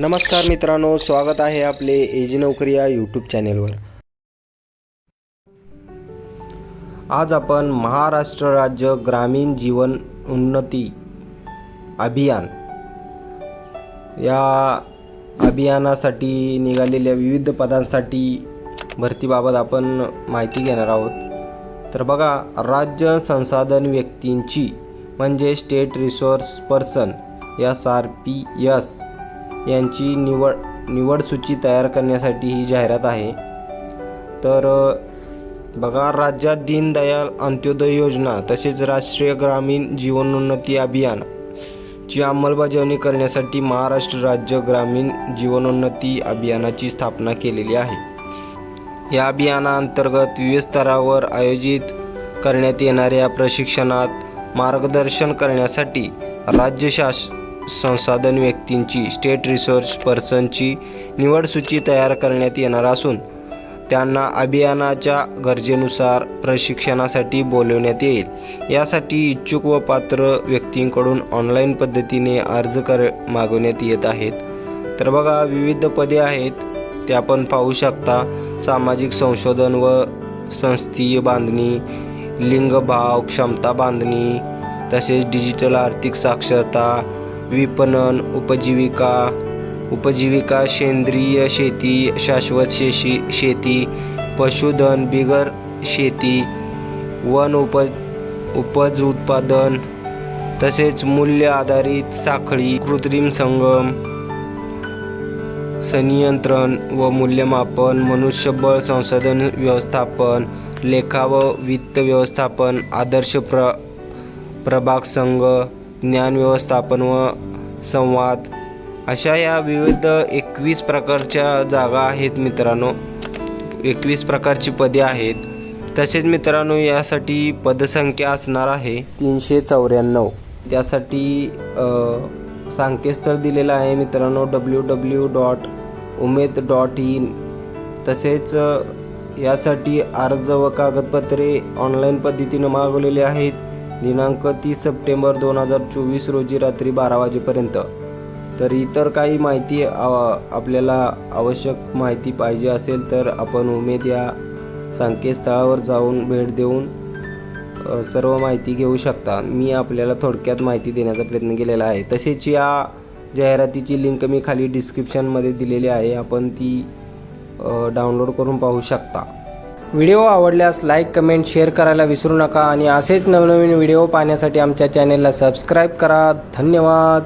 नमस्कार मित्रांनो स्वागत आहे आपले एजी नोकरी या यूट्यूब चॅनेलवर आज आपण महाराष्ट्र राज्य ग्रामीण जीवन उन्नती अभियान या अभियानासाठी निघालेल्या विविध पदांसाठी भरतीबाबत आपण माहिती घेणार आहोत. तर बघा राज्य संसाधन व्यक्तींची म्हणजे state resource person S R P S यांची निवड निवड सूची तयार करण्यासाठी ही जाहिरात आहे. तर बघा राज्यात दीनदयाल अंत्योदय योजना तसेच राष्ट्रीय ग्रामीण जीवनोन्नती अभियान ची अंमलबजावणी करण्यासाठी महाराष्ट्र राज्य ग्रामीण जीवनोन्नती अभियानाची स्थापना केलेली आहे. या अभियानाअंतर्गत विविध स्तरावर आयोजित करण्यात येणाऱ्या प्रशिक्षणात मार्गदर्शन करण्यासाठी राज्य शास संसाधन व्यक्तींची स्टेट रिसोर्स पर्सनची निवडसूची तयार करण्यात येणार असून त्यांना अभियानाच्या गरजेनुसार प्रशिक्षणासाठी बोलवण्यात येईल. यासाठी इच्छुक व पात्र व्यक्तींकडून ऑनलाईन पद्धतीने अर्ज कर मागवण्यात येत आहेत. तर बघा विविध पदे आहेत. ते आपण पाहू शकता. सामाजिक संशोधन व संस्थीय बांधणी लिंगभाव क्षमता बांधणी तसेच डिजिटल आर्थिक साक्षरता विपणन उपजीविका उपजीविका सेंद्रिय शेती शाश्वत शेशी शेती पशुधन बिगर शेती वन उप उपज उत्पादन तसेच मूल्य आधारित साखळी कृत्रिम संगम संनियंत्रण व मूल्यमापन मनुष्यबळ संसाधन व्यवस्थापन लेखा व वित्त व्यवस्थापन आदर्श प्र प्रभाग संघ ज्ञान व्यवस्थापन व संवाद अशा या विविध एकवीस प्रकारच्या जागा आहेत मित्रांनो. एकवीस प्रकारची पदे आहेत. तसेच मित्रांनो यासाठी पदसंख्या असणार आहे तीनशे चौऱ्याण्णव. त्यासाठी संकेतस्थळ दिलेलं आहे मित्रांनो W W dot Umed dot in तसेच यासाठी अर्ज व कागदपत्रे ऑनलाईन पद्धतीनं मागवलेले आहेत. दिनांक तीस सप्टेंबर दोन हजार चोवीस रोजी रात्री बारा वाजेपर्यंत. तर इतर काही माहिती आपल्याला आवश्यक माहिती पाहिजे असेल तर आपण उमेद या संकेतस्थळावर जाऊन भेट देऊन सर्व माहिती घेऊ शकता. मी आपल्याला थोडक्यात माहिती देण्याचा प्रयत्न केलेला आहे. तसेच या जाहिरातीची लिंक मी खाली डिस्क्रिप्शनमध्ये दिलेली आहे. आपण ती डाउनलोड करून पाहू शकता. व्हिडिओ आवडल्यास लाईक कमेंट शेअर करायला विसरू नका आणि असेच नवनवीन व्हिडिओ पाहण्यासाठी आमच्या चॅनेलला सबस्क्राईब करा. धन्यवाद.